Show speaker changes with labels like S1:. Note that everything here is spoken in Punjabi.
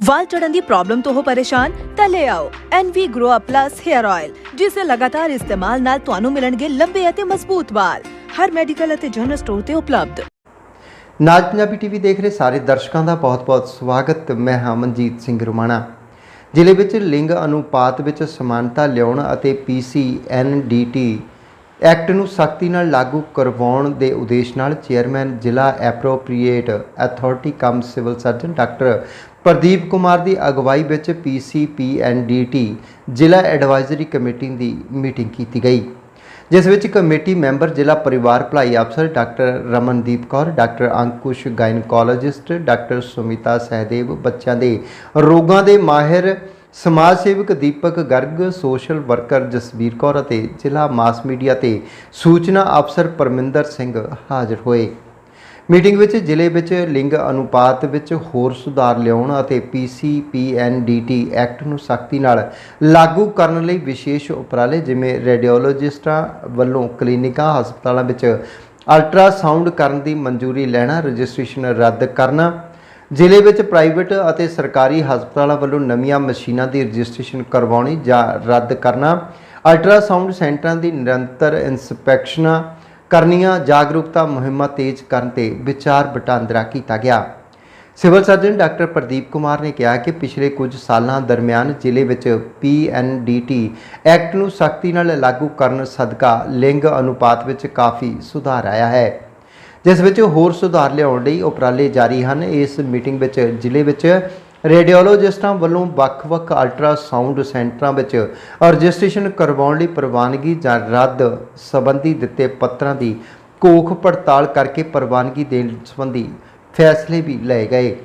S1: ਵਾਲ ਚੜਨ ਦੀ ਪ੍ਰੋਬਲਮ ਤੋਂ ਹੋ ਪਰੇਸ਼ਾਨ, ਤਾਂ ਲੈ ਆਓ NV Grow Up Plus Hair Oil ਜਿਸ ਦੇ ਲਗਾਤਾਰ ਇਸਤੇਮਾਲ ਨਾਲ ਤੁਹਾਨੂੰ ਮਿਲਣਗੇ ਲੰਬੇ ਅਤੇ ਮਜ਼ਬੂਤ ਵਾਲ। ਹਰ ਮੈਡੀਕਲ ਅਤੇ ਜਨਰਲ ਸਟੋਰ ਤੇ ਉਪਲਬਧ।
S2: ਨਾਜ ਪੰਜਾਬੀ ਟੀਵੀ ਦੇਖ ਰਹੇ ਸਾਰੇ ਦਰਸ਼ਕਾਂ ਦਾ ਬਹੁਤ-ਬਹੁਤ ਸਵਾਗਤ। ਮੈਂ ਹਾਂ ਮਨਜੀਤ ਸਿੰਘ ਰੁਮਾਣਾ। ਜ਼ਿਲ੍ਹੇ ਵਿੱਚ ਲਿੰਗ ਅਨੁਪਾਤ ਵਿੱਚ ਸਮਾਨਤਾ ਲਿਆਉਣ ਅਤੇ PCNDT ਐਕਟ ਨੂੰ ਸਖਤੀ ਨਾਲ ਲਾਗੂ ਕਰਵਾਉਣ ਦੇ ਉਦੇਸ਼ ਨਾਲ ਚੇਅਰਮੈਨ, ਜ਼ਿਲ੍ਹਾ appropriate authority cum civil surgeon doctor Pradeep Kumar ਦੀ ਅਗਵਾਈ ਵਿੱਚ PCPNDT ਜ਼ਿਲ੍ਹਾ ਐਡਵਾਈਜ਼ਰੀ ਕਮੇਟੀ ਦੀ ਮੀਟਿੰਗ ਕੀਤੀ ਗਈ, ਜਿਸ ਵਿੱਚ ਕਮੇਟੀ ਮੈਂਬਰ, ਜ਼ਿਲ੍ਹਾ ਪਰਿਵਾਰ ਭਲਾਈ ਅਫਸਰ doctor Ramandeep Kaur, doctor Ankush gynaecologist, doctor Sumita Sahdev, ਬੱਚਿਆਂ ਦੇ ਰੋਗਾਂ ਦੇ ਮਾਹਿਰ ਸਮਾਜ ਸੇਵਕ ਦੀਪਕ ਗਰਗ, ਸੋਸ਼ਲ ਵਰਕਰ ਜਸਬੀਰ ਕੌਰ ਅਤੇ ਜ਼ਿਲ੍ਹਾ ਮਾਸ ਮੀਡੀਆ ਤੇ ਸੂਚਨਾ ਅਫਸਰ ਪਰਮਿੰਦਰ ਸਿੰਘ ਹਾਜ਼ਰ ਹੋਏ। ਮੀਟਿੰਗ ਵਿੱਚ ਜ਼ਿਲ੍ਹੇ ਵਿੱਚ ਲਿੰਗ ਅਨੁਪਾਤ ਵਿੱਚ ਹੋਰ ਸੁਧਾਰ ਲਿਆਉਣ ਅਤੇ PCPNDT ਐਕਟ ਨੂੰ ਸਖਤੀ ਨਾਲ ਲਾਗੂ ਕਰਨ ਲਈ ਵਿਸ਼ੇਸ਼ ਉਪਰਾਲੇ ਜਿਵੇਂ ਰੇਡੀਓਲੋਜਿਸਟਾਂ ਵੱਲੋਂ ਕਲੀਨਿਕਾਂ, ਹਸਪਤਾਲਾਂ ਵਿੱਚ ਅਲਟਰਾਸਾਊਂਡ ਕਰਨ ਦੀ ਮਨਜ਼ੂਰੀ ਲੈਣਾ, ਰਜਿਸਟ੍ਰੇਸ਼ਨ ਰੱਦ ਕਰਨਾ ਜ਼ਿਲ੍ਹੇ ਵਿੱਚ ਪ੍ਰਾਈਵੇਟ ਅਤੇ ਸਰਕਾਰੀ ਹਸਪਤਾਲਾਂ ਵੱਲੋਂ ਨਵੀਆਂ ਮਸ਼ੀਨਾਂ ਦੀ ਰਜਿਸਟ੍ਰੇਸ਼ਨ ਕਰਵਾਉਣੀ ਜਾਂ ਰੱਦ ਕਰਨਾ, ਅਲਟਰਾਸਾਊਂਡ ਸੈਂਟਰਾਂ ਦੀ ਨਿਰੰਤਰ ਇਨਸਪੈਕਸ਼ਨਾਂ ਕਰਨੀਆਂ, ਜਾਗਰੂਕਤਾ ਮੁਹਿੰਮਾਂ ਤੇਜ਼ ਕਰਨ ਤੇ ਵਿਚਾਰ ਵਟਾਂਦਰਾ ਕੀਤਾ ਗਿਆ। Civil surgeon doctor Pradeep Kumar ਨੇ ਕਿਹਾ ਕਿ ਪਿਛਲੇ ਕੁਝ ਸਾਲਾਂ ਦਰਮਿਆਨ ਜ਼ਿਲ੍ਹੇ ਵਿੱਚ PNDT ਐਕਟ ਨੂੰ ਸਖਤੀ ਨਾਲ ਲਾਗੂ ਕਰਨ ਸਦਕਾ ਲਿੰਗ ਅਨੁਪਾਤ ਵਿੱਚ ਕਾਫੀ ਸੁਧਾਰ ਆਇਆ ਹੈ। ਜਿਸ ਵਿੱਚ ਹੋਰ ਸੁਧਾਰ ਲਿਆਉਣ ਲਈ ਉਪਰਾਲੇ ਜਾਰੀ ਹਨ। ਇਸ ਮੀਟਿੰਗ ਵਿੱਚ ਜ਼ਿਲ੍ਹੇ ਵਿੱਚ ਰੇਡੀਓਲੋਜਿਸਟਾਂ ਵੱਲੋਂ ਵੱਖ-ਵੱਖ ਅਲਟਰਾਸਾਊਂਡ ਸੈਂਟਰਾਂ ਵਿੱਚ ਰਜਿਸਟ੍ਰੇਸ਼ਨ ਕਰਵਾਉਣ ਲਈ ਪ੍ਰਵਾਨਗੀ ਜਾਂ ਰੱਦ ਸੰਬੰਧੀ ਦਿੱਤੇ ਪੱਤਰਾਂ ਦੀ ਕੋਖ ਪੜਤਾਲ ਕਰਕੇ ਪ੍ਰਵਾਨਗੀ ਦੇਣ ਸੰਬੰਧੀ ਫੈਸਲੇ ਵੀ ਲਏ ਗਏ।